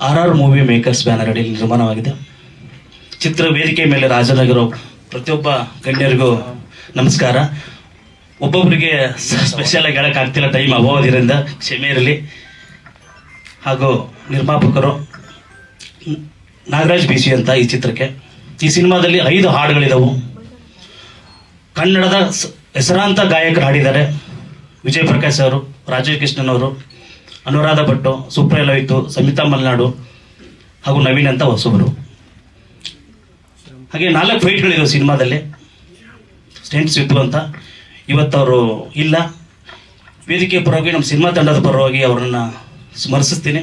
R R movie makers banner ಅಡಿಯಲ್ಲಿ ನಿರ್ಮಾಣವಾಗಿದೆ. ಚಿತ್ರ ವೇದಿಕೆ ಮೇಲೆ ರಾಜರಾಗಿರೋ ಪ್ರತಿಯೊಬ್ಬ ಗಣ್ಯರಿಗೂ ನಮಸ್ಕಾರ. ಒಬ್ಬೊಬ್ಬರಿಗೆ ಸ್ಪೆಷಲ್ ಆಗಿ ಹೇಳೋಕ್ಕಾಗ್ತಿಲ್ಲ ಟೈಮ್ ಅಭಾವದಿಂದ ಕ್ಷಮೆ ಇರಲಿ. ಹಾಗೂ ನಿರ್ಮಾಪಕರು ನಾಗರಾಜ್ ಬಿಸಿ ಅಂತ ಈ ಚಿತ್ರಕ್ಕೆ. ಈ ಸಿನಿಮಾದಲ್ಲಿ ಐದು ಹಾಡುಗಳಿದವು. ಕನ್ನಡದ ಹೆಸರಾಂತ ಗಾಯಕರು ಹಾಡಿದ್ದಾರೆ. ವಿಜಯ್ ಪ್ರಕಾಶ್ ಅವರು ರಾಜೇಶ್ ಕೃಷ್ಣನ್ ಅವರು ಅನುರಾಧ ಭಟ್ಟು ಸುಪ್ರಿಯ ಲೋಹಿತು ಸಮಿತಾ ಮಲ್ನಾಡು ಹಾಗೂ ನವೀನ್ ಅಂತ ಹೊಸಬರು. ಹಾಗೆ ನಾಲ್ಕು ಫೈಟ್ಗಳಿವೆ ಸಿನಿಮಾದಲ್ಲಿ. ಸ್ಟೆಂಟ್ಸ್ ಇತ್ತು ಅಂತ. ಇವತ್ತವರು ಇಲ್ಲ. ವೇದಿಕೆ ಪರವಾಗಿ ನಮ್ಮ ಸಿನಿಮಾ ತಂಡದ ಪರವಾಗಿ ಅವರನ್ನು ಸ್ಮರಿಸುತ್ತೇನೆ.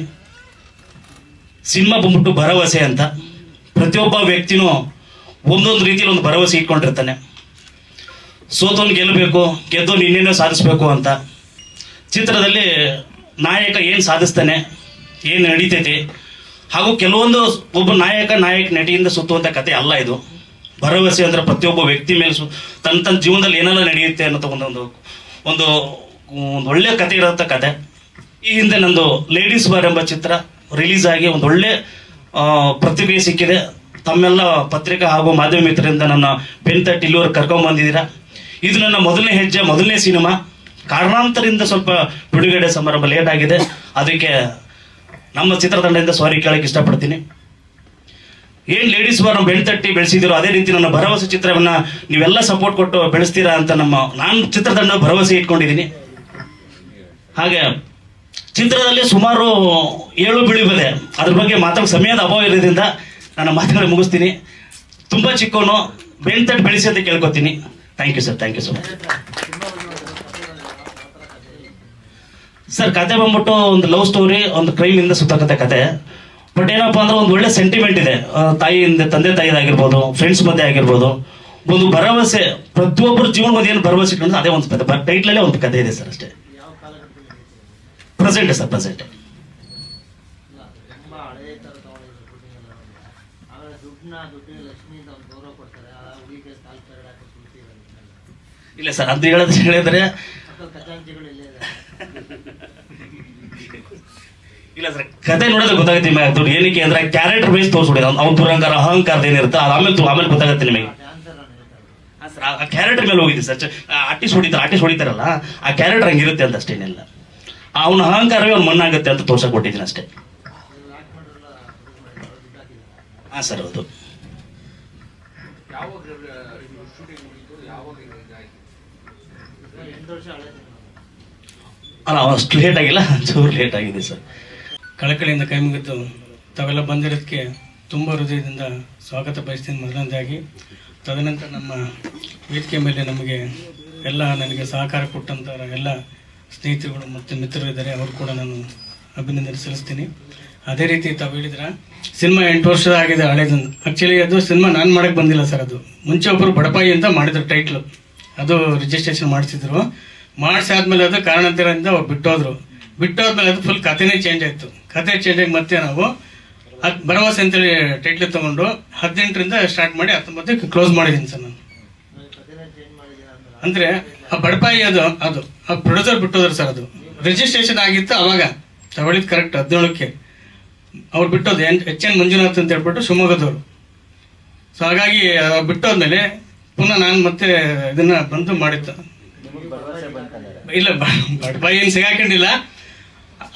ಸಿನಿಮಾ ಬಂದ್ಬಿಟ್ಟು ಭರವಸೆ ಅಂತ. ಪ್ರತಿಯೊಬ್ಬ ವ್ಯಕ್ತಿನೂ ಒಂದೊಂದು ರೀತಿಯಲ್ಲಿ ಒಂದು ಭರವಸೆ ಇಟ್ಕೊಂಡಿರ್ತಾನೆ. ಸೋತೋನ್ ಗೆಲ್ಲಬೇಕು ಗೆದ್ದವನು ಇನ್ನೇನೋ ಸಾಧಿಸಬೇಕು ಅಂತ. ಚಿತ್ರದಲ್ಲಿ ನಾಯಕ ಏನು ಸಾಧಿಸ್ತಾನೆ, ಏನು ನಡೀತೈತಿ, ಹಾಗೂ ಕೆಲವೊಂದು ಒಬ್ಬ ನಾಯಕ ನಾಯಕ ನಟಿಯಿಂದ ಸುತ್ತುವಂಥ ಕತೆ ಅಲ್ಲ ಇದು. ಭರವಸೆ ಅಂದ್ರೆ ಪ್ರತಿಯೊಬ್ಬ ವ್ಯಕ್ತಿ ಮೇಲೆ ಸು, ತನ್ನ ತನ್ನ ಜೀವನದಲ್ಲಿ ಏನೆಲ್ಲ ನಡೆಯುತ್ತೆ ಅನ್ನೋ ಒಂದು ಒಂದು ಒಂದು ಒಳ್ಳೆ ಕತೆ ಇರೋಂಥ ಕತೆ. ಈ ಹಿಂದೆ ನಂದು ಲೇಡೀಸ್ ಬಾರ್ ಎಂಬ ಚಿತ್ರ ರಿಲೀಸ್ ಆಗಿ ಒಂದು ಒಳ್ಳೆ ಪ್ರತಿಭೆ ಸಿಕ್ಕಿದೆ. ತಮ್ಮೆಲ್ಲ ಪತ್ರಿಕಾ ಹಾಗೂ ಮಾಧ್ಯಮ ಮಿತ್ರರಿಂದ ನನ್ನ ಬೆನ್ ತಟ್ಟಿ ಇಲ್ಲಿವರೆಗೆ ಇದು ನನ್ನ ಮೊದಲನೇ ಹೆಜ್ಜೆ, ಮೊದಲನೇ ಸಿನಿಮಾ. ಕಾರಣಾಂತರದಿಂದ ಸ್ವಲ್ಪ ಬಿಡುಗಡೆ ಸಮಾರಂಭ ಲೇಟ್ ಆಗಿದೆ ಅದಕ್ಕೆ ನಮ್ಮ ಚಿತ್ರತಂಡದಿಂದ ಸಾರಿ ಕೇಳಕ್ಕೆ ಇಷ್ಟಪಡ್ತೀನಿ. ಏನ್ ಲೇಡೀಸ್ ಬಾರ್ ನಮ್ಮ ತಟ್ಟಿ ಬೆಳೆಸಿದಿರೋ ಅದೇ ರೀತಿ ನನ್ನ ಭರವಸೆ ಚಿತ್ರವನ್ನ ನೀವೆಲ್ಲ ಸಪೋರ್ಟ್ ಕೊಟ್ಟು ಬೆಳೆಸ್ತೀರಾ ಅಂತ ನಮ್ಮ, ನಾನು ಚಿತ್ರತಂಡ ಭರವಸೆ ಇಟ್ಕೊಂಡಿದ್ದೀನಿ. ಹಾಗೆ ಚಿತ್ರದಲ್ಲಿ ಸುಮಾರು ಏಳು ಬೀಳಿಬದೆ ಅದ್ರ ಬಗ್ಗೆ ಮಾತಾಡೋ ಸಮಯದ ಅಭಾವ ಇರೋದ್ರಿಂದ ನನ್ನ ಮಾತುಗಳು ಮುಗಿಸ್ತೀನಿ. ತುಂಬಾ ಚಿಕ್ಕವನು ಬೆಳ್ತಟ್ಟು ಬೆಳೆಸಿ ಅಂತ ಕೇಳ್ಕೊತೀನಿ. Thank you sir thank you so much sir ಕತೆ ಬಂದ್ಬಿಟ್ಟು ಒಂದು ಲವ್ ಸ್ಟೋರಿ ಒಂದು ಕ್ರೈಮ್ ಇಂದ ಸುತ್ತಕತ್ತೆ ಕತೆ. ಬಟ್ ಏನಪ್ಪಾ ಅಂದ್ರೆ ಒಂದು ಒಳ್ಳೆ ಸೆಂಟಿಮೆಂಟ್ ಇದೆ. ತಾಯಿ ತಾಯಿಯಿಂದ ತಂದೆ ತಾಯಿದಾಗಿರ್ಬೋದು ಫ್ರೆಂಡ್ಸ್ ಮಧ್ಯೆ ಆಗಿರ್ಬೋದು. ಒಂದು ಭರವಸೆ ಪ್ರತಿಯೊಬ್ಬರ ಜೀವನ ಒಂದು ಏನು ಭರವಸೆ ಇಟ್ಕೊಂಡು ಅದೇ ಒಂದು ಕತೆ. ಟೈಟ್ಲಲ್ಲೇ ಒಂದು ಕತೆ ಇದೆ ಸರ್ ಅಷ್ಟೇ. ಪ್ರೆಸೆಂಟ್ ಸರ್ ಪ್ರೆಸೆಂಟ್ ಇಲ್ಲ ಸರ್ ಅಂತ ತಗೊಂಡಿದ್ರು ಶೂಟಿಂಗ್ ಎಲ್ಲ ಆಮೇಲೆ ದುಡ್ಡನ್ನ ದುಡ್ಡಿನ ಲಕ್ಷ್ಮಿಯಿಂದ ಒಂದು ಗೌರವ ಕೊಡ್ತಾರೆ ಆ ಹುಡುಗಿಗೆ ಕಾಲ್ ಕರಡ್ ಹಾಕಿ ಕುಳಿತಿದ್ದಾರೆ ಇಲ್ಲ ಸರ್ ಅದು ಹೇಳೋದು ಹೇಳಿದ್ರೆ ಮಕ್ಕಳ ಖಜಾಂಚಿಗಳು ಇಲ್ಲೇ ಸರ್ ಕತೆ ನೋಡಿದ್ರೆ ಗೊತ್ತಾಗುತ್ತೆ ನಿಮಗೆ ಅದು ಏನಕ್ಕೆ ಅಂದ್ರೆ ಕ್ಯಾರೆಕ್ಟರ್ ಬೇಸ್ ತೋರಿಸ್ಬಿಡಿ ಅವ್ನ ಪುರಂಗಾರ ಅಹಂಕಾರದ ಏನಿರುತ್ತೆ ಅದು ಆಮೇಲೆ ಆಮೇಲೆ ಗೊತ್ತಾಗುತ್ತೆ ನಿಮಗೆ. ಸರ್, ಆ ಕ್ಯಾರೆಕ್ಟರ್ ಮೇಲೆ ಹೋಗಿದೆ ಸರ್. ಆರ್ಟಿಸ್ಟ್ ಹೊಡಿತಾರೆ ಆರ್ಟಿಸ್ಟ್ ಹೊಡಿತಾರಲ್ಲ ಆ ಕ್ಯಾರೆಕ್ಟರ್ ಹಂಗಿರುತ್ತೆ ಅಂತ ಅಷ್ಟೇನಿಲ್ಲ ಅವನ ಅಹಂಕಾರವೇ ಅವ್ನ ಮಣ್ಣಾಗುತ್ತೆ ಅಂತ ತೋರ್ಸಕ್ ಕೊಟ್ಟಿದ್ದೀನಿ ಅಷ್ಟೇ. ಹಾಂ ಸರ್ ಹೌದು. ಅಲ್ಲ ಅಷ್ಟು ಲೇಟ್ ಆಗಿಲ್ಲ ಚೂರು ಲೇಟ್ ಆಗಿದೆ ಸರ್. ಕಳಕಳಿಯಿಂದ ಕೈಮುಗಿದ್ದು ಮುಗಿದು ತಾವೆಲ್ಲ ಬಂದಿರೋದಕ್ಕೆ ತುಂಬ ಹೃದಯದಿಂದ ಸ್ವಾಗತ ಬಯಸ್ತೀನಿ ಮೊದಲನೇದಾಗಿ. ತದನಂತರ ನಮ್ಮ ವೇದಿಕೆ ಮೇಲೆ ನಮಗೆ ಎಲ್ಲ ನನಗೆ ಸಹಕಾರ ಕೊಟ್ಟಂಥ ಎಲ್ಲ ಸ್ನೇಹಿತರುಗಳು ಮತ್ತು ಮಿತ್ರರು ಇದ್ದಾರೆ, ಅವರು ಕೂಡ ನಾನು ಅಭಿನಂದನೆ ಸಲ್ಲಿಸ್ತೀನಿ. ಅದೇ ರೀತಿ ತಾವು ಹೇಳಿದ್ರ ಸಿನಿಮಾ ಎಂಟು ವರ್ಷ ಆಗಿದೆ ಹಳೇದೊಂದು ಆ್ಯಕ್ಚುಲಿ ಅದು ಸಿನಿಮಾ ನಾನು ಮಾಡಕ್ಕೆ ಬಂದಿಲ್ಲ ಸರ್ ಅದು. ಮುಂಚೆ ಒಬ್ಬರು ಬಡಪಾಯಿ ಅಂತ ಮಾಡಿದ್ರು ಟೈಟ್ಲು ಅದು ರಿಜಿಸ್ಟ್ರೇಷನ್ ಮಾಡಿಸಿದ್ರು. ಮಾಡಿಸಾದ್ಮೇಲೆ ಅದು ಕಾರಣಾಂತರದಿಂದ ಅವ್ರು ಬಿಟ್ಟೋದ್ರು. ಬಿಟ್ಟೋದ್ಮೇಲೆ ಅದು ಫುಲ್ ಕಥೆನೇ ಚೇಂಜ್ ಆಯಿತು. ಕತೆ ಮತ್ತೆ ನಾವು ಹತ್ ಭರವಸೆ ಅಂತೇಳಿ ಟೈಟ್ಲ್ ತಗೊಂಡು ಹದಿನೆಂಟರಿಂದ ಸ್ಟಾರ್ಟ್ ಮಾಡಿ ಹತ್ತೊಂಬತ್ತಕ್ಕೆ ಕ್ಲೋಸ್ ಮಾಡಿದ್ದೀನಿ ಸರ್ ನಾನು. ಅಂದ್ರೆ ಆ ಬಡಪಾಯಿ ಅದು ಅದು ಆ ಪ್ರೊಡ್ಯೂಸರ್ ಬಿಟ್ಟೋದ್ರು ಸರ್ ಅದು. ರಿಜಿಸ್ಟ್ರೇಷನ್ ಆಗಿತ್ತು ಅವಾಗ. ತಗೊಳ್ಳಿದ್ದು ಕರೆಕ್ಟ್ ಹದಿನೇಳಕ್ಕೆ. ಅವ್ರು ಬಿಟ್ಟೋದು ಎನ್ ಎಚ್ ಎನ್ ಮಂಜುನಾಥ್ ಅಂತ ಹೇಳ್ಬಿಟ್ಟು ಶಿವಮೊಗ್ಗದವರು. ಸೊ ಹಾಗಾಗಿ ಬಿಟ್ಟೋದ್ಮೇಲೆ ಪುನಃ ನಾನು ಮತ್ತೆ ಇದನ್ನ ಬಂದು ಮಾಡಿತ್ತು ಇಲ್ಲ ಬಡಪಾಯಿ ಏನು ಸಿಗಾಕೊಂಡಿಲ್ಲ.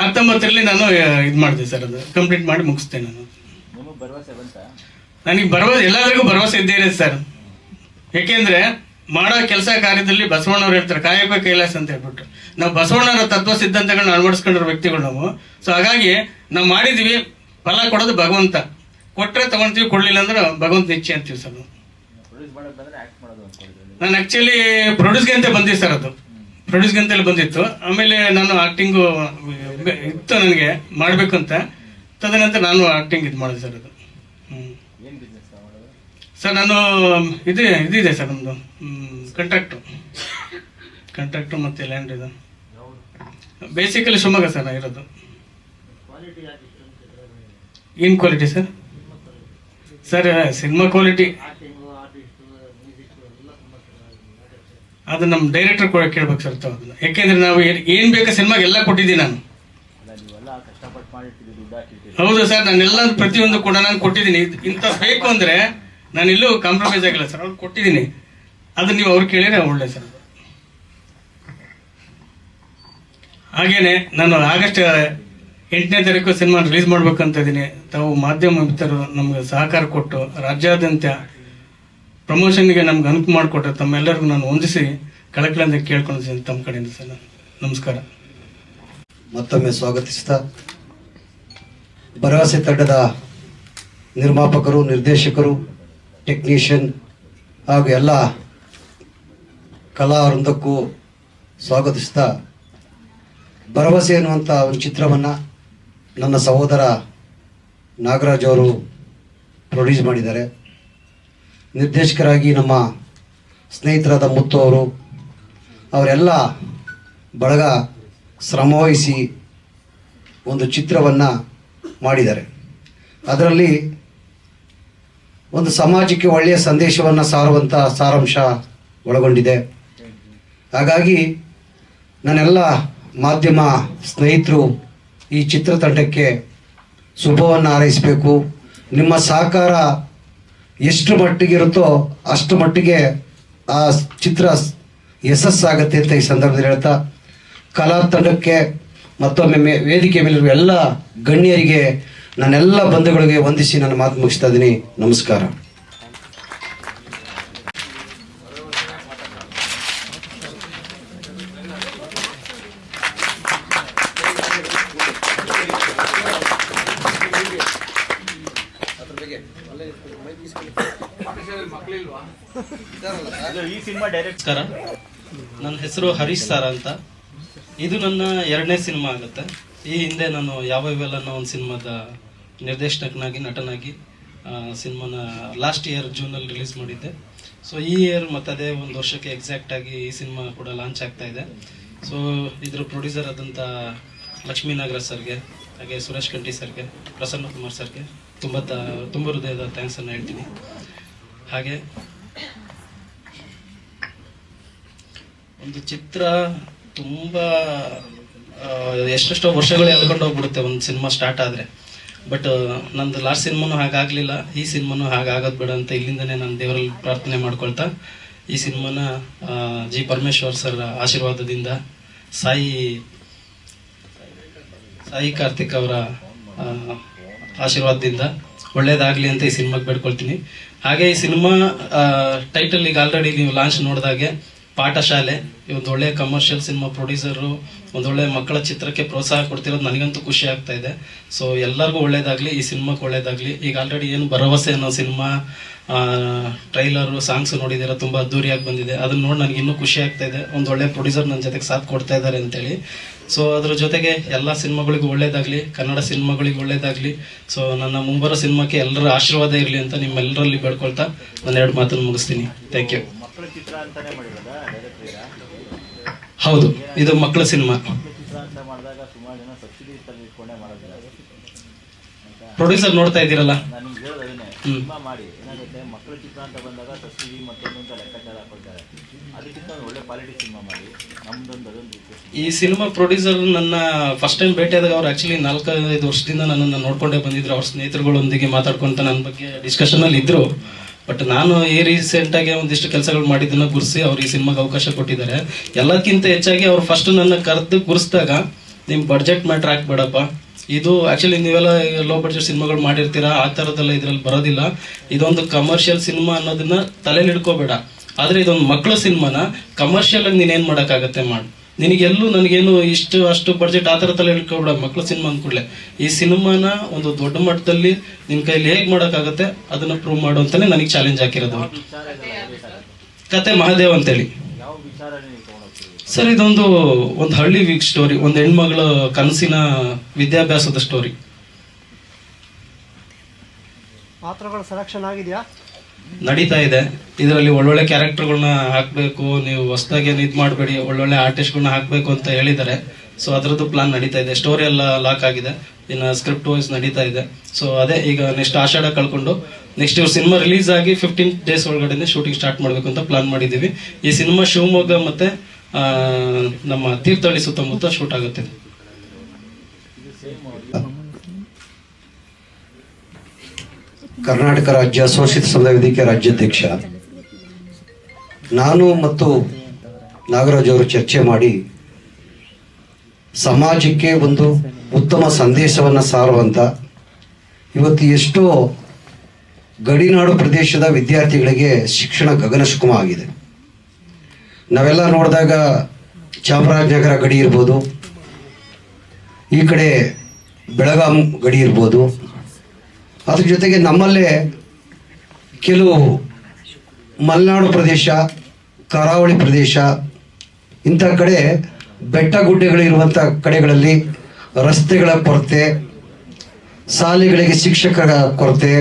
ಹತ್ತೊಂಬತ್ತರಲ್ಲಿ ನಾನು ಇದು ಮಾಡಿದೆ ಸರ್ ಅದು ಕಂಪ್ಲೀಟ್ ಮಾಡಿ ಮುಗಿಸ್ತೇನೆ ನಾನು. ನನಗೆ ಭರವಸೆ ಎಲ್ಲರಿಗೂ ಭರವಸೆ ಇದ್ದೇ ಇದೆ ಸರ್. ಯಾಕೆಂದ್ರೆ ಮಾಡೋ ಕೆಲಸ ಕಾರ್ಯದಲ್ಲಿ ಬಸವಣ್ಣವ್ರು ಹೇಳ್ತಾರೆ ಕಾಯಕ ಕೈಲಾಸ ಅಂತ ಹೇಳ್ಬಿಟ್ಟು ನಾವು ಬಸವಣ್ಣರ ತತ್ವ ಸಿದ್ಧಾಂತಗಳನ್ನ ಅಳವಡಿಸ್ಕೊಂಡಿರೋ ವ್ಯಕ್ತಿಗಳು ನಾವು. ಸೊ ಹಾಗಾಗಿ ನಾವು ಮಾಡಿದೀವಿ ಫಲ ಕೊಡೋದು ಭಗವಂತ. ಕೊಟ್ಟರೆ ತಗೊಳ್ತೀವಿ ಕೊಡಲಿಲ್ಲ ಅಂದ್ರೆ ಭಗವಂತ ನಿಶ್ಚಯ ಅಂತೀವಿ ಸರ್ ನಾನು ಆಕ್ಚುಲಿ ಪ್ರೊಡ್ಯೂಸ್ಗೆ ಅಂತ ಬಂದಿದ್ದೆ ಸರ್ ಅದು. ಪ್ರೊಡ್ಯೂಸ್ಗೆ ಅಂತೇಳಿ ಬಂದಿತ್ತು. ಆಮೇಲೆ ನಾನು ಆಕ್ಟಿಂಗು ಇತ್ತು ನನಗೆ ಮಾಡಬೇಕು ಅಂತ. ತದನಂತರ ನಾನು ಆಕ್ಟಿಂಗ್ ಇದು ಮಾಡಿದೆ ಸರ್ ಅದು. ಸರ್ ನಾನು ಇದು ಇದಿದೆ ಸರ್ ನಮ್ಮದು ಕಂಟ್ರಾಕ್ಟ್ರು ಕಂಟ್ರಾಕ್ಟ್ರು ಮತ್ತು ಲ್ಯಾಂಡ್ ಇದು. ಬೇಸಿಕಲಿ ಶಿವಮೊಗ್ಗ ಸರ್ ಇರೋದು. ಏನು quality sir? Sir cinema quality ಅದು ನಮ್ಮ ಡೈರೆಕ್ಟರ್ ಕೂಡ ಕೇಳ್ಬೇಕು ಸರ್ ಅದನ್ನ. ಯಾಕೆಂದ್ರೆ ನಾವು ಏನು ಏನ್ ಬೇಕು ಸಿನಿಮಾಗೆ ಎಲ್ಲ ಕೊಟ್ಟಿದ್ದೀನಿ ನಾನು ಅಲ್ಲ ನೀವೆಲ್ಲ ಕಷ್ಟಪಟ್ಟು ಮಾಡಿರ್ತೀರಿ ಹೌದು ಸರ್ ನಾನೆಲ್ಲ ಪ್ರತಿಯೊಂದು ಕೂಡ ನಾನು ಕೊಟ್ಟಿದ್ದೀನಿ. ಇಂಥ ಬೇಕು ಅಂದರೆ ನಾನು ಎಲ್ಲೂ ಕಾಂಪ್ರಮೈಸ್ ಆಗಿಲ್ಲ ಸರ್, ಅವ್ರು ಕೊಟ್ಟಿದ್ದೀನಿ. ಅದು ನೀವು ಅವ್ರು ಕೇಳಿದ್ರೆ ಒಳ್ಳೆ ಸರ್ ಹಾಗೇನೆ ನಾನು ಆಗಸ್ಟ್ ಎಂಟನೇ ತಾರೀಕು ಸಿನಿಮಾ ರಿಲೀಸ್ ಮಾಡ್ಬೇಕಂತ ಇದ್ದೀನಿ. ತಾವು ಮಾಧ್ಯಮ ಮಿತ್ರರು ನಮಗೆ ಸಹಕಾರ ಕೊಟ್ಟು, ರಾಜ್ಯಾದ್ಯಂತ ಪ್ರಮೋಷನ್ಗೆ ನಮ್ಗೆ ಅನುಕೂಲ ಮಾಡಿಕೊಟ್ಟು ತಮ್ಮೆಲ್ಲರಿಗೂ ನಾನು ಹೊಂದಿಸಿ ಕಳಕಳಿಂದ ಕೇಳ್ಕೊಂಡಿದ್ದೀನಿ ತಮ್ಮ ಕಡೆಯಿಂದ ಸರ್ ನಮಸ್ಕಾರ. ಮತ್ತೊಮ್ಮೆ ಸ್ವಾಗತಿಸ್ತಾ ಭರವಸೆ ತಂಡದ ನಿರ್ಮಾಪಕರು, ನಿರ್ದೇಶಕರು ಟೆಕ್ನಿಷಿಯನ್ ಹಾಗೂ ಎಲ್ಲ ಕಲಾ ವೃಂದಕ್ಕೂ ಸ್ವಾಗತಿಸ್ತಾ ಭರವಸೆ ಎನ್ನುವಂಥ ಒಂದು ಚಿತ್ರವನ್ನು ನನ್ನ ಸಹೋದರ ನಾಗರಾಜ್ ಅವರು ಪ್ರೊಡ್ಯೂಸ್ ಮಾಡಿದ್ದಾರೆ. ನಿರ್ದೇಶಕರಾಗಿ ನಮ್ಮ ಸ್ನೇಹಿತರಾದ ಮುತ್ತು ಅವರು, ಅವರೆಲ್ಲ ಬಳಗ ಶ್ರಮವಹಿಸಿ ಒಂದು ಚಿತ್ರವನ್ನು ಮಾಡಿದ್ದಾರೆ. ಅದರಲ್ಲಿ ಒಂದು ಸಮಾಜಕ್ಕೆ ಒಳ್ಳೆಯ ಸಂದೇಶವನ್ನು ಸಾರುವಂಥ ಸಾರಾಂಶ ಒಳಗೊಂಡಿದೆ. ಹಾಗಾಗಿ ನನ್ನೆಲ್ಲ ಮಾಧ್ಯಮ ಸ್ನೇಹಿತರು ಈ ಚಿತ್ರತಂಡಕ್ಕೆ ಶುಭವನ್ನು ಹಾರೈಸಬೇಕು. ನಿಮ್ಮ ಸಹಕಾರ ಎಷ್ಟು ಮಟ್ಟಿಗೆ ಇರುತ್ತೋ ಅಷ್ಟು ಮಟ್ಟಿಗೆ ಆ ಚಿತ್ರ ಯಶಸ್ಸಾಗತ್ತೆ ಅಂತ ಈ ಸಂದರ್ಭದಲ್ಲಿ ಹೇಳ್ತಾ, ಕಲಾ ತಂಡಕ್ಕೆ ಮತ್ತೊಮ್ಮೆ ಮೇ- ವೇದಿಕೆ ಮೇಲಿರುವ ಎಲ್ಲ ಗಣ್ಯರಿಗೆ ನನ್ನೆಲ್ಲ ಬಂಧುಗಳಿಗೆ ವಂದಿಸಿ ನನ್ನ ಮಾತು ಮುಗಿಸ್ತಾ ಇದ್ದೀನಿ. ನಮಸ್ಕಾರ. ಈ ಸಿನಿಮಾ ನಮಸ್ಕಾರ ನನ್ನ ಹೆಸರು ಹರೀಶ್ ಸರ್ ಅಂತ. ಇದು ನನ್ನ ಎರಡನೇ ಸಿನಿಮಾ ಆಗುತ್ತೆ. ಈ ಹಿಂದೆ ನಾನು ಯಾವ ಇವೆಲ್ಲ ಒಂದು ಸಿನಿಮಾದ ನಿರ್ದೇಶಕನಾಗಿ, ನಟನಾಗಿ ಸಿನಿಮಾನ ಲಾಸ್ಟ್ ಇಯರ್ ಜೂನಲ್ಲಿ ರಿಲೀಸ್ ಮಾಡಿದ್ದೆ. ಸೊ ಈ ಇಯರ್ ಮತ್ತು ಅದೇ ಒಂದು ವರ್ಷಕ್ಕೆ ಎಕ್ಸಾಕ್ಟಾಗಿ ಈ ಸಿನಿಮಾ ಕೂಡ ಲಾಂಚ್ ಆಗ್ತಾ ಇದೆ. ಸೊ ಇದ್ರ ಪ್ರೊಡ್ಯೂಸರ್ ಆದಂಥ ಲಕ್ಷ್ಮೀ ನಾಗರಾಜ್ ಸರ್ಗೆ, ಹಾಗೆ ಸುರೇಶ್ ಕಂಠಿ ಸರ್ಗೆ, ಪ್ರಸನ್ನ ಕುಮಾರ್ ಸರ್ಗೆ ತುಂಬ ತ- ತುಂಬ ಹೃದಯದ ಥ್ಯಾಂಕ್ಸನ್ನು ಹೇಳ್ತೀನಿ. ಹಾಗೆ, ಒಂದು ಚಿತ್ರ ತುಂಬ ಎಷ್ಟೆಷ್ಟೋ ವರ್ಷಗಳು ಎಳ್ಕೊಂಡು ಹೋಗ್ಬಿಡುತ್ತೆ, ಒಂದು ಸಿನಿಮಾ ಸ್ಟಾರ್ಟ್ ಆದರೆ. ಬಟ್ ನಂದು ಲಾಸ್ಟ್ ಸಿನಿಮಾನು ಹಾಗಾಗಲಿಲ್ಲ. ಈ ಸಿನಿಮಾನು ಹಾಗಾಗೋದು ಬೇಡ ಅಂತ ಇಲ್ಲಿಂದನೇ ನಾನು ದೇವರಲ್ಲಿ ಪ್ರಾರ್ಥನೆ ಮಾಡ್ಕೊಳ್ತಾ, ಈ ಸಿನಿಮಾನ ಜಿ ಪರಮೇಶ್ವರ್ ಸರ್ ಆಶೀರ್ವಾದದಿಂದ ಸಾಯಿ ಸಾಯಿ ಕಾರ್ತಿಕ್ ಅವರ ಆಶೀರ್ವಾದದಿಂದ ಒಳ್ಳೇದಾಗಲಿ ಅಂತ ಈ ಸಿನಿಮಾಗೆ ಬೇಡ್ಕೊಳ್ತೀನಿ. ಹಾಗೆ ಈ ಸಿನಿಮಾ ಟೈಟಲ್ ಈಗ ಆಲ್ರೆಡಿ ನೀವು ಲಾಂಚ್ ನೋಡಿದಾಗೆ ಪಾಠಶಾಲೆ. ಒಂದು ಒಳ್ಳೆಯ ಕಮರ್ಷಿಯಲ್ ಸಿನಿಮಾ ಪ್ರೊಡ್ಯೂಸರು ಒಂದೊಳ್ಳೆ ಮಕ್ಕಳ ಚಿತ್ರಕ್ಕೆ ಪ್ರೋತ್ಸಾಹ ಕೊಡ್ತಿರೋದು ನನಗಂತೂ ಖುಷಿ ಆಗ್ತಾ ಇದೆ. ಸೊ ಎಲ್ಲರಿಗೂ ಒಳ್ಳೇದಾಗಲಿ, ಈ ಸಿನಿಮಾಕ್ಕೆ ಒಳ್ಳೇದಾಗಲಿ. ಈಗ ಆಲ್ರೆಡಿ ಏನು ಭರವಸೆ ಅನ್ನೋ ಸಿನಿಮಾ ಟ್ರೈಲರು ಸಾಂಗ್ಸ್ ನೋಡಿದ್ದೀರ, ತುಂಬ ಅದ್ದೂರಿಯಾಗಿ ಬಂದಿದೆ. ಅದನ್ನ ನೋಡಿ ನನಗೆ ಇನ್ನೂ ಖುಷಿ ಆಗ್ತಾ ಇದೆ. ಒಂದು ಒಳ್ಳೆ ಪ್ರೊಡ್ಯೂಸರ್ ನನ್ನ ಜೊತೆಗೆ ಸಾಥ್ ಕೊಡ್ತಾ ಇದ್ದಾರೆ ಅಂತೇಳಿ. ಸೊ ಅದ್ರ ಜೊತೆಗೆ ಎಲ್ಲ ಸಿನಿಮಾಗಳಿಗೂ ಒಳ್ಳೇದಾಗಲಿ, ಕನ್ನಡ ಸಿನಿಮಾಗಳಿಗೆ ಒಳ್ಳೇದಾಗಲಿ. ಸೊ ನನ್ನ ಮುಂಬರೋ ಸಿನಿಮಾಕ್ಕೆ ಎಲ್ಲರ ಆಶೀರ್ವಾದ ಇರಲಿ ಅಂತ ನಿಮ್ಮೆಲ್ಲರಲ್ಲಿ ಬೇಡ್ಕೊಳ್ತಾ ನಾನು ಎರಡು ಮಾತನ್ನು ಮುಗಿಸ್ತೀನಿ. ಥ್ಯಾಂಕ್ ಯು ಹೌದು, ಇದು ಮಕ್ಕಳ ಸಿನಿಮಾ. ಪ್ರೊಡ್ಯೂಸರ್ ನೋಡ್ತಾ ಇದ್ದೀರಲ್ಲ? ಮಾಡಿ ಏನಾಗುತ್ತೆ ಮಕ್ಕಳ ಚಿತ್ರ ಅಂತ ಬಂದಾಗ ಸಬ್ಸಿಡಿ ಮತ್ತೊಂದು ಅಂತ ಲೆಕ್ಕಾಚಾರ ಹಾಕೊಳ್ತಾರೆ ಅದಕ್ಕಿಂತ ಒಳ್ಳೆ ಕ್ವಾಲಿಟಿ ಸಿನಿಮಾ ಮಾಡಿ ನಮ್ದೊಂದು ಅದೊಂದು. ಈ ಸಿನಿಮಾ ಪ್ರೊಡ್ಯೂಸರ್ ನನ್ನ ಫಸ್ಟ್ ಟೈಮ್ ಭೇಟಿಯಾದಾಗ ಅವ್ರು ಆಕ್ಚುಲಿ ನಾಲ್ಕೈದು ವರ್ಷದಿಂದ ನನ್ನನ್ನು ನೋಡ್ಕೊಂಡೇ ಬಂದಿದ್ರು. ಅವ್ರ ಸ್ನೇಹಿತರುಗಳೊಂದಿಗೆ ಮಾತಾಡ್ಕೊಂತ ನನ್ನ ಬಗ್ಗೆ ಡಿಸ್ಕಷನ್ ಅಲ್ಲಿ ಇದ್ರು. ಬಟ್ ನಾನು ಈ ರೀಸೆಂಟ್ ಆಗಿ ಒಂದಿಷ್ಟು ಕೆಲಸಗಳು ಮಾಡಿದ್ದನ್ನ ಗುರ್ಸಿ ಅವ್ರು ಈ ಸಿನಿಮಾಗೆ ಅವಕಾಶ ಕೊಟ್ಟಿದ್ದಾರೆ. ಎಲ್ಲಕ್ಕಿಂತ ಹೆಚ್ಚಾಗಿ ಅವ್ರು ಫಸ್ಟ್ ನನ್ನ ಕರೆದು ಗುರ್ಸ್ದಾಗ ನಿಮ್ಮ ಬಡ್ಜೆಟ್ ಮ್ಯಾಟ್ರ್ ಹಾಕ್ಬೇಡಪ್ಪ ಇದು ಆಕ್ಚುಲಿ ನೀವೆಲ್ಲ ಲೋ ಬಡ್ಜೆಟ್ ಸಿನಿಮಾಗಳು ಮಾಡಿರ್ತೀರಾ, ಆ ಥರದ್ದೆಲ್ಲ ಇದ್ರಲ್ಲಿ ಬರೋದಿಲ್ಲ. ಇದೊಂದು ಕಮರ್ಷಿಯಲ್ ಸಿನಿಮಾ ಅನ್ನೋದನ್ನ ತಲೆಯಲ್ಲಿ ಇಡ್ಕೋಬೇಡ ಆದ್ರೆ ಇದೊಂದು ಮಕ್ಕಳ ಸಿನಿಮಾನ ಕಮರ್ಷಿಯಲ್ ಆಗಿ ನೀನೇನ್ ಮಾಡೋಕ್ಕಾಗತ್ತೆ ಮಾಡು. ನಿನಗೆಲ್ಲೂ ನನಗೇನು ಇಷ್ಟು ಅಷ್ಟು ಬಡ್ಜೆಟ್ ಆ ಥರ ತಲೆ ಇಟ್ಕೊಬೇಡ ಮಕ್ಕಳ ಸಿನಿಮಾ ಅಂದ್ಕೂಡ್ಲೆ ಈ ಸಿನಿಮಾನ ಒಂದು ದೊಡ್ಡ ಮಟ್ಟದಲ್ಲಿ ನಿನ್ನ ಕೈಲಿ ಹೇಗೆ ಮಾಡೋಕ್ಕಾಗತ್ತೆ ಅದನ್ನು ಪ್ರೂವ್ ಮಾಡು ಅಂತಲೇ ನನಗೆ ಚಾಲೆಂಜ್ ಹಾಕಿರೋದು. ಕತೆ ಮಹಾದೇವ್ ಅಂತೇಳಿ. ಸರ್ ಇದೊಂದು ಒಂದು ಹಳ್ಳಿ ವೀಕ್ ಸ್ಟೋರಿ ಒಂದು ಹೆಣ್ಮಗಳ ಕನಸಿನ ವಿದ್ಯಾಭ್ಯಾಸದ ಸ್ಟೋರಿ ಪಾತ್ರಗಳ ಸೆಲೆಕ್ಷನ್ ಆಗಿದೆಯಾ? ನಡೀತಾ ಇದೆ. ಇದರಲ್ಲಿ ಒಳ್ಳೊಳ್ಳೆ ಕ್ಯಾರೆಕ್ಟರ್ಗಳನ್ನ ಹಾಕಬೇಕು, ನೀವು ಹೊಸದಾಗಿ ಏನು ಇದು ಮಾಡಬೇಡಿ, ಒಳ್ಳೊಳ್ಳೆ ಆರ್ಟಿಸ್ಟ್ಗಳನ್ನ ಹಾಕಬೇಕು ಅಂತ ಹೇಳಿದ್ದಾರೆ. ಸೊ ಅದರದ್ದು ಪ್ಲಾನ್ ನಡೀತಾ ಇದೆ. ಸ್ಟೋರಿ ಎಲ್ಲ ಲಾಕ್ ಆಗಿದೆ. ಇನ್ನು ಸ್ಕ್ರಿಪ್ಟ್ ವೈಸ್ ನಡೀತಾ ಇದೆ. ಸೊ ಅದೇ ಈಗ ನೆಕ್ಸ್ಟ್ ಆಷಾಢ ಕಳ್ಕೊಂಡು ನೆಕ್ಸ್ಟ್ ಇವ್ರ ಸಿನಿಮಾ ರಿಲೀಸ್ ಆಗಿ ಫಿಫ್ಟೀನ್ ಡೇಸ್ ಒಳಗಡೆ ಶೂಟಿಂಗ್ ಸ್ಟಾರ್ಟ್ ಮಾಡಬೇಕು ಅಂತ ಪ್ಲಾನ್ ಮಾಡಿದ್ದೀವಿ. ಈ ಸಿನಿಮಾ ಶಿವಮೊಗ್ಗ ಮತ್ತು ನಮ್ಮ ತೀರ್ಥಹಳ್ಳಿ ಸುತ್ತಮುತ್ತ ಶೂಟ್ ಆಗುತ್ತೆ. ಕರ್ನಾಟಕ ರಾಜ್ಯ ಶೋಷಿತ ಸಮುದಾಯ ವೇದಿಕೆ ರಾಜ್ಯಾಧ್ಯಕ್ಷ. ನಾನು ಮತ್ತು ನಾಗರಾಜ್ ಅವರು ಚರ್ಚೆ ಮಾಡಿ ಸಮಾಜಕ್ಕೆ ಒಂದು ಉತ್ತಮ ಸಂದೇಶವನ್ನು ಸಾರುವಂತ ಇವತ್ತು ಎಷ್ಟೋ ಗಡಿನಾಡು ಪ್ರದೇಶದ ವಿದ್ಯಾರ್ಥಿಗಳಿಗೆ ಶಿಕ್ಷಣ ಗಗನಶುಕಮ ಆಗಿದೆ. ನಾವೆಲ್ಲ ನೋಡಿದಾಗ ಚಾಮರಾಜನಗರ ಗಡಿ ಇರ್ಬೋದು, ಈ ಕಡೆ ಬೆಳಗಾಂ ಗಡಿ ಇರ್ಬೋದು ಅದ್ರ ಜೊತೆಗೆ ನಮ್ಮಲ್ಲೇ ಕೆಲವು ಮಲೆನಾಡು ಪ್ರದೇಶ, ಕರಾವಳಿ ಪ್ರದೇಶ, ಇಂಥ ಕಡೆ ಬೆಟ್ಟ ಗುಡ್ಡೆಗಳಿರುವಂಥ ಕಡೆಗಳಲ್ಲಿ ರಸ್ತೆಗಳ ಕೊರತೆ, ಶಾಲೆಗಳಿಗೆ ಶಿಕ್ಷಕರ ಕೊರತೆ,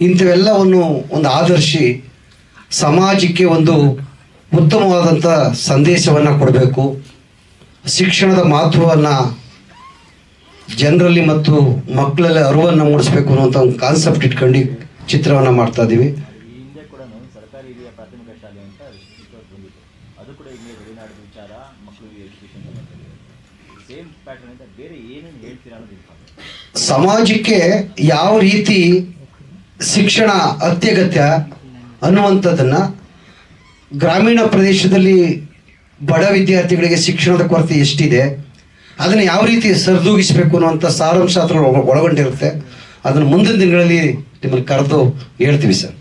ಇಂಥವೆಲ್ಲವನ್ನು ಒಂದು ಆದರ್ಶಿ ಸಮಾಜಕ್ಕೆ ಒಂದು ಉತ್ತಮವಾದಂಥ ಸಂದೇಶವನ್ನು ಕೊಡಬೇಕು. ಶಿಕ್ಷಣದ ಮಹತ್ವವನ್ನು ಜನರಲ್ಲಿ ಮತ್ತು ಮಕ್ಕಳಲ್ಲಿ ಅರಿವನ್ನು ಮೂಡಿಸ್ಬೇಕು ಅನ್ನುವಂಥ ಒಂದು ಕಾನ್ಸೆಪ್ಟ್ ಇಟ್ಕೊಂಡು ಚಿತ್ರವನ್ನು ಮಾಡ್ತಾ ಇದ್ದೀವಿ. ಸಮಾಜಕ್ಕೆ ಯಾವ ರೀತಿ ಶಿಕ್ಷಣ ಅತ್ಯಗತ್ಯ ಅನ್ನುವಂಥದ್ದನ್ನು ಗ್ರಾಮೀಣ ಪ್ರದೇಶದಲ್ಲಿ ಬಡ ವಿದ್ಯಾರ್ಥಿಗಳಿಗೆ ಶಿಕ್ಷಣದ ಕೊರತೆ ಎಷ್ಟಿದೆ? ಅದನ್ನು ಯಾವ ರೀತಿ ಸರಿದೂಗಿಸಬೇಕು ಅನ್ನುವಂಥ ಸಾರಾಂಶ ಅದರ ಒಳಗೊಂಡಿರುತ್ತೆ. ಅದನ್ನು ಮುಂದಿನ ದಿನಗಳಲ್ಲಿ ನಿಮ್ಮನ್ನು ಕರೆದು ಹೇಳ್ತೀವಿ ಸರ್.